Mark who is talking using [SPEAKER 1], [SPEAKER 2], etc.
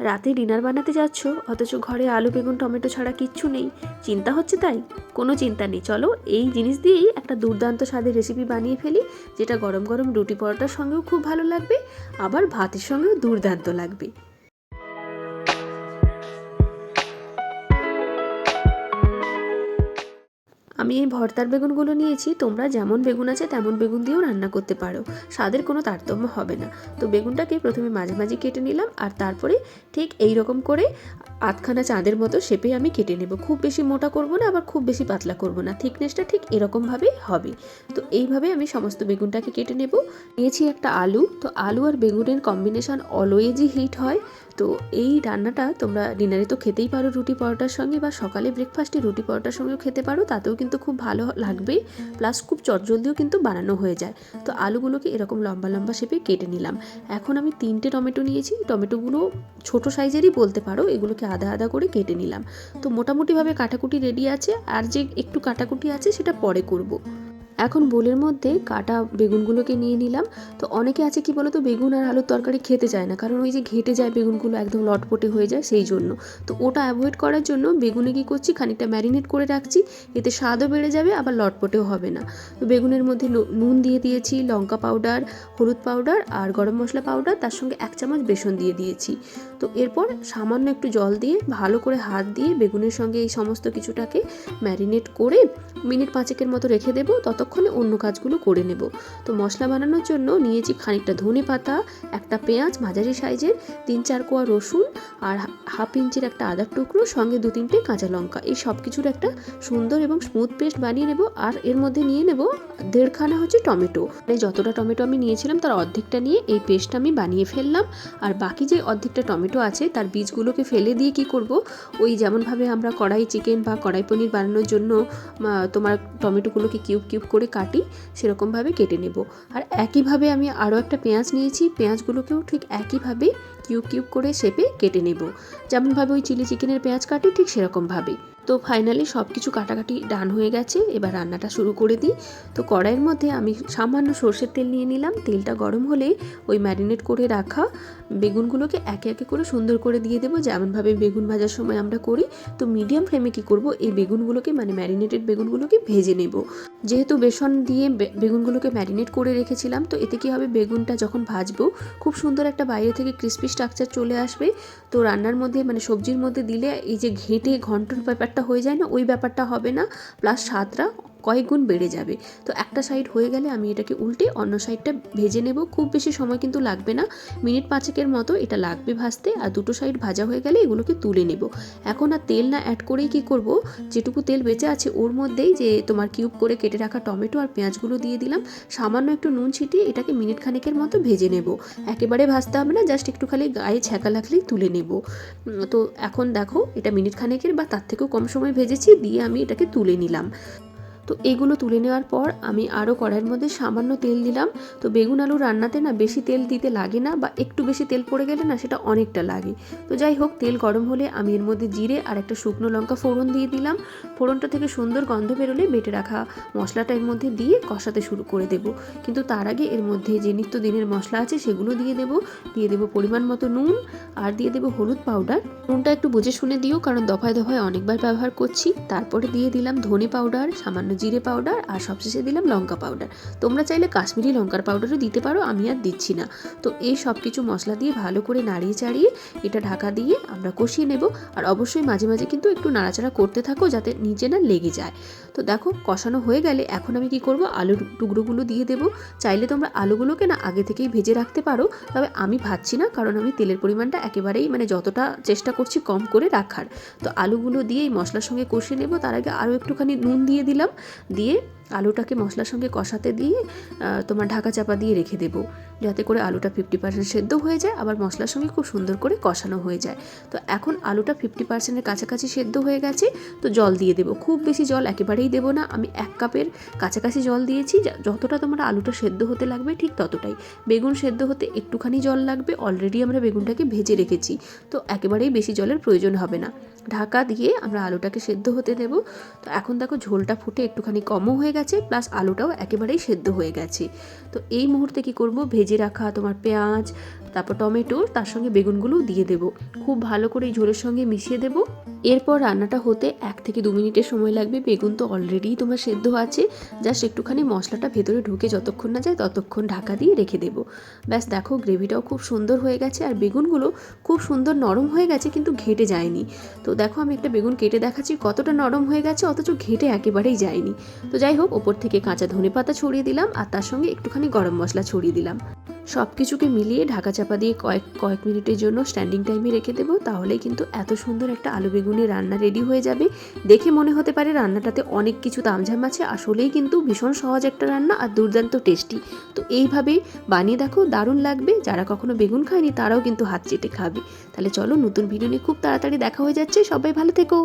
[SPEAKER 1] রাতে ডিনার বানাতে যাচ্ছ? অথচ ঘরে আলু, বেগুন, টমেটো ছাড়া কিচ্ছু নেই। চিন্তা হচ্ছে তাই? কোনো চিন্তা নেই। চলো, এই জিনিস দিয়েই একটা দুর্দান্ত স্বাদের রেসিপি বানিয়ে ফেলি, যেটা গরম গরম রুটি পরোটার সঙ্গেও খুব ভালো লাগবে, আবার ভাতের সঙ্গেও দুর্দান্ত লাগবে। আমি এই ভর্তার বেগুনগুলো নিয়েছি, তোমরা যেমন বেগুন আছে তেমন বেগুন দিয়েও রান্না করতে পারো। স্বাদের কোনো তারতম্য হবে না। তো বেগুনটাকে প্রথমে মাঝে মাঝে কেটে নিলাম আর তারপরে ঠিক এই রকম করে আধখানা চাঁদের মতো শেপে আমি কেটে নেব। খুব বেশি মোটা করব না, আবার খুব বেশি পাতলা করব না। থিকনেসটা ঠিক এরকমভাবেই হবে। তো এইভাবে আমি সমস্ত বেগুনটাকে কেটে নেব। নিয়েছি একটা আলু। তো আলু আর বেগুনের কম্বিনেশন অলওয়েজই হিট হয়। তো এই রান্নাটা তোমরা ডিনারে তো খেতেই পারো রুটি পরোটার সঙ্গে বা সকালে ব্রেকফাস্টে রুটি পরোটার সঙ্গেও খেতে পারো, তাতেও কিন্তু খুব ভালো লাগবে। প্লাস খুব চটজলদিও কিন্তু বানানো হয়ে যায়। তো আলুগুলোকে এরকম লম্বা লম্বা শেপে কেটে নিলাম। এখন আমি তিনটে টমেটো নিয়েছি। টমেটোগুলো ছোট সাইজেরই বলতে পারো। এগুলোকে আধা আধা করে কেটে নিলাম। তো মোটামুটিভাবে কাটাকুটি রেডি আছে। আর যে একটু কাটাকুটি আছে, সেটা পরে করব। এখন বোলের মধ্যে কাটা বেগুনগুলোকে নিয়ে নিলাম। তো অনেকে আছে কি বলতো, বেগুন আর আলুর তরকারি খেতে চায় না। কারণ ওই যে ঘেটে যায় বেগুনগুলো একদম লটপটে হয়ে যায় সেই জন্য। তো ওটা অ্যাভয়েড করার জন্য বেগুনে কী করছি, খানিকটা ম্যারিনেট করে রাখছি। এতে স্বাদও বেড়ে যাবে, আবার লটপটেও হবে না। তো বেগুনের মধ্যে নুন দিয়ে দিয়েছি, লঙ্কা পাউডার হলুদ পাউডার আর গরম মশলা পাউডার তার সঙ্গে এক চামচ বেসন দিয়ে দিয়েছি। তো এরপর সামান্য একটু জল দিয়ে ভালো করে হাত দিয়ে বেগুনের সঙ্গে এই সমস্ত কিছুটাকে ম্যারিনেট করে মিনিট পাঁচেকের মতো রেখে দেবো। ততক্ষণে অন্য কাজগুলো করে নেব। তো মশলা বানানোর জন্য নিয়েছি খানিকটা ধনে পাতা, একটা পেঁয়াজ মাঝারি সাইজের, তিন চার কোয়া রসুন আর হাফ ইঞ্চির একটা আদার টুকরো, সঙ্গে দু তিনটে কাঁচা লঙ্কা। এই সব কিছুর একটা সুন্দর এবং স্মুথ পেস্ট বানিয়ে নেব আর এর মধ্যে নিয়ে নেব দেড়খানা হচ্ছে টমেটো। মানে যতটা টমেটো আমি নিয়েছিলাম তার অর্ধেকটা নিয়ে এই পেস্টটা আমি বানিয়ে ফেললাম। আর বাকি যে অর্ধেকটা টমেটো আছে তার বীজগুলোকে ফেলে দিয়ে কি করব? ওই যেমনভাবে আমরা কড়াই চিকেন বা কড়াই পনির বানানোর জন্য তোমার টমেটোগুলোকে কিউব কিউব করে কাটি, সেরকমভাবে কেটে নেব। আর একইভাবে আমি আরও একটা পেঁয়াজ নিয়েছি, পেঁয়াজগুলোকেও ঠিক একইভাবে কিউব কিউব করে শেপে কেটে নেব। যেমনভাবে ওই চিলি চিকেনের পেঁয়াজ কাটি, ঠিক সেরকমভাবেই তো ফাইনালি সব কিছু কাটাকাটি ডান হয়ে গেছে। এবার রান্নাটা শুরু করে দিই। তো কড়াইয়ের মধ্যে আমি সামান্য সর্ষের তেল নিয়ে নিলাম। তেলটা গরম হলে ওই ম্যারিনেট করে রাখা বেগুনগুলোকে একে একে করে সুন্দর করে দিয়ে দেবো। যেমনভাবে বেগুন ভাজার সময় আমরা করি, তো মিডিয়াম ফ্লেমে কি করব? এই বেগুনগুলোকে মানে ম্যারিনেটেড বেগুনগুলোকে ভেজে নেব। যেহেতু বেসন দিয়ে বেগুনগুলোকে ম্যারিনেট করে রেখেছিলাম, তো এতে কি হবে? বেগুনটা যখন ভাজবো, খুব সুন্দর একটা বাইরে থেকে ক্রিস্পি স্ট্রাকচার চলে আসবে। তো রান্নার মধ্যে মানে সবজির মধ্যে দিলে এই যে ঘেঁটে, ঘন্টর ব্যাপারটা হয়ে যায় না ওই ব্যাপারটা হবে না। প্লাস স্বাদটা কয়েক গুণ বেড়ে যাবে। তো একটা সাইড হয়ে গেলে আমি এটাকে উল্টে অন্য সাইডটা ভেজে নেব। খুব বেশি সময় কিন্তু লাগবে না। মিনিট পাঁচেকের মতো এটা লাগবে ভাজতে। আর দুটো সাইড ভাজা হয়ে গেলে এগুলোকে তুলে নেব। এখন আর তেল না অ্যাড করেই কি করব? যেটুকু তেল বেঁচে আছে ওর মধ্যেই যে তোমার কিউব করে কেটে রাখা টমেটো আর পেঁয়াজগুলো দিয়ে দিলাম। সামান্য একটু নুন ছিটিয়ে এটাকে মিনিট খানেকের মতো ভেজে নেব। একেবারে ভাজতে হবে না জাস্ট একটু খালি গায়ে ছ্যাঁকা লাগলেই তুলে নেব। তো এখন দেখো, এটা মিনিট খানেকের বা তার থেকেও কম সময় ভেজেছি, দিয়ে আমি এটাকে তুলে নিলাম। তো এগুলো তুলে নেওয়ার পর আমি আরও কড়াইয়ের মধ্যে সামান্য তেল দিলাম। তো বেগুন আলু রান্নাতে না বেশি তেল দিতে লাগে না বা একটু বেশি তেল পড়ে গেলে না সেটা অনেকটা লাগে। তো যাই হোক, তেল গরম হলে আমি এর মধ্যে জিরে আর একটা শুকনো লঙ্কা ফোড়ন দিয়ে দিলাম। ফোড়নটা থেকে সুন্দর গন্ধ বেরোলে বেটে রাখা মশলাটা এর মধ্যে দিয়ে কষাতে শুরু করে দেব। কিন্তু তার আগে এর মধ্যে যে নিত্যদিনের মশলা আছে সেগুলো দিয়ে দেব। দিয়ে দেব পরিমাণ মতো নুন আর দিয়ে দেব হলুদ পাউডার। নুনটা একটু বুঝে শুনে দিও, কারণ দফায় দফায় অনেকবার ব্যবহার করছি। তারপরে দিয়ে দিলাম ধনে পাউডার, সামান্য জিরে পাউডার আর সবশেষে দিলাম লঙ্কা পাউডার তোমরা চাইলে কাশ্মীরি লঙ্কার পাউডারও দিতে পারো, আমি আর দিচ্ছি না। তো এই সব কিছু মশলা দিয়ে ভালো করে নাড়িয়ে চাড়িয়ে এটা ঢাকা দিয়ে আমরা কষিয়ে নেব। আর অবশ্যই মাঝে মাঝে কিন্তু একটু নাড়াচাড়া করতে থাকো যাতে নিচে না লেগে যায়। তো দেখো, কষানো হয়ে গেলে এখন আমি কি করব? আলুর টুকরোগুলো দিয়ে দেবো। চাইলে তোমরা আলুগুলোকে না আগে থেকেই ভেজে রাখতে পারো। তবে আমি ভাজছি না, কারণ আমি তেলের পরিমাণটা একেবারেই মানে যতটা চেষ্টা করছি কম করে রাখার। তো আলুগুলো দিয়ে এই মশলার সঙ্গে কষিয়ে নেব। তার আগে আরও একটুখানি নুন দিয়ে দিলাম। দিয়ে আলুটাকে মশলার সঙ্গে কষাতে দিয়ে তোমার ঢাকা চাপা দিয়ে রেখে দেবো। যাতে করে আলুটা ফিফটি পার্সেন্ট সেদ্ধ হয়ে যায়, আবার মশলার সঙ্গে খুব সুন্দর করে কষানো হয়ে যায়। তো এখন আলুটা ফিফটি পার্সেন্টের কাছাকাছি সেদ্ধ হয়ে গেছে, তো জল দিয়ে দেবো। খুব বেশি জল একেবারেই দেবো না। আমি এক কাপের কাছাকাছি জল দিয়েছি যতটা তোমার আলুটা সেদ্ধ হতে লাগবে ঠিক ততটাই। বেগুন সেদ্ধ হতে একটুখানি জল লাগবে অলরেডি আমরা বেগুনটাকে ভেজে রেখেছি। তো একেবারেই বেশি জলের প্রয়োজন হবে না। ঢাকা দিয়ে আমরা আলুটাকে সেদ্ধ হতে দেবো। তো এখন দেখো ঝোলটা ফুটে একটুখানি কমও হয়ে গেছে। গেছে প্লাস আলুটাও একেবারেই সেদ্ধ হয়ে গেছে। তো এই মুহূর্তে কি করব? ভেজে রাখা তোমার পেঁয়াজ, তারপর টমেটো, তার সঙ্গে বেগুনগুলো দিয়ে দেবো। খুব ভালো করে এই ঝোলের সঙ্গে মিশিয়ে দেবো। এরপর রান্নাটা হতে এক থেকে দু মিনিটের সময় লাগবে। বেগুন তো অলরেডি তোমার সেদ্ধ আছে। জাস্ট একটুখানি মশলাটা ভেতরে ঢুকে যতক্ষণ না যায় ততক্ষণ ঢাকা দিয়ে রেখে দেবো। ব্যাস, দেখো গ্রেভিটাও খুব সুন্দর হয়ে গেছে আর বেগুনগুলো খুব সুন্দর নরম হয়ে গেছে কিন্তু ঘেটে যায়নি। তো দেখো আমি একটা বেগুন কেটে দেখাচ্ছি। কতটা নরম হয়ে গেছে, অথচ ঘেটে একেবারেই যায়নি। তো যাই হোক ওপর থেকে কাঁচা ধনে পাতা ছড়িয়ে দিলাম আর তার সঙ্গে একটুখানি গরম মশলা ছড়িয়ে দিলাম। সব কিছুকে মিলিয়ে ঢাকা চাপা দিয়ে কয়েক কয়েক মিনিটের জন্য স্ট্যান্ডিং টাইমে রেখে দেবো, তাহলেই কিন্তু এত সুন্দর একটা আলু বেগুনের রান্না রেডি হয়ে যাবে। দেখে মনে হতে পারে রান্নাটাতে অনেক কিছু তামঝাম আছে, আসলেই কিন্তু ভীষণ সহজ একটা রান্না আর দুর্দান্ত টেস্টি তো এইভাবে বানিয়ে দেখো, দারুণ লাগবে। যারা কখনো বেগুন খায়নি, তারাও কিন্তু হাত চেটে খাবে। তাহলে চলো নতুন ভিডিও নিয়ে খুব তাড়াতাড়ি দেখা হয়ে যাচ্ছে। সবাই ভালো থেকো।